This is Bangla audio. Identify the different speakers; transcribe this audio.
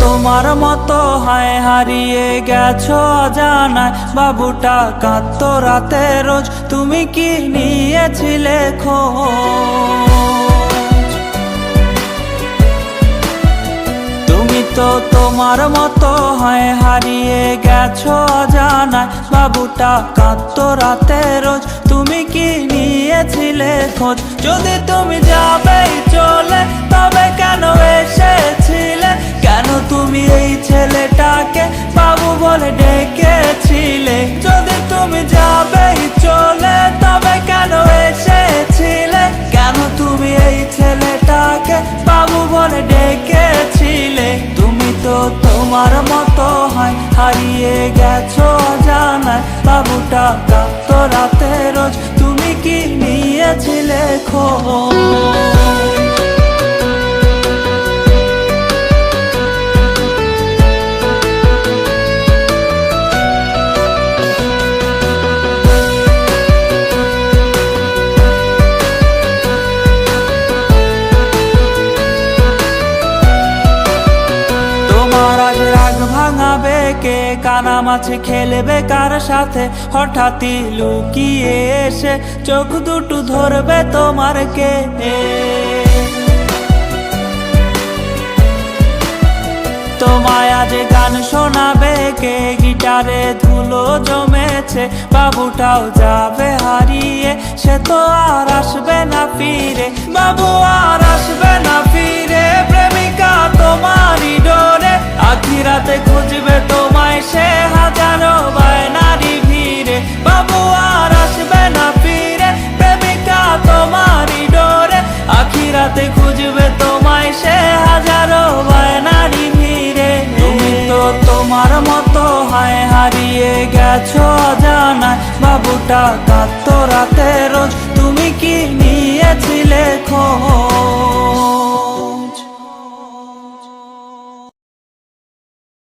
Speaker 1: তোমার মতো হায় হারিয়ে গেছো জানায় বাবুটা কাঁদত রাতে রোজ। তুমি কি নিয়েছিলে খোঁজ? তুমি তো তোমার মতো হয় হারিয়ে গেছো জানায় বাবুটা কাঁদত রাতে রোজ। তুমি কি নিয়েছিলে খোঁজ? যদি তুমি যাবেই চলে, তবে কেন এসেছিলে বলে ডেকেছিলে। যদি তুমি যাবেই, চলে তবে কেন এসেছিলে? কেন তুমি এই ছেলেটাকে বাবু বলে ডেকেছিলে? তুমি তো তোমার মতো হয়, হারিয়ে গেছো জানায়। বাবুটা কাঁদত রাতে রোজ তুমি কি নিয়েছিলে খোঁজ? ভাঙাবে কে কানা মাছে খেলবে কার সাথে? হঠাৎই লুকিয়ে এসে চোখ দুটো ধরবে তোমার কে? তোমায় আজ গান শোনাবে কে? গিটারে ধুলো জমেছে, বাবুটাও যাবে হারিয়ে। সে তো আর আসবে না ফিরে। বাবু আর আসবে না মতো হায় হারিয়ে গেছো জানা বাবুটা কাত রাতে রোজ। তুমি কি নিয়েছিলে খোঁজ?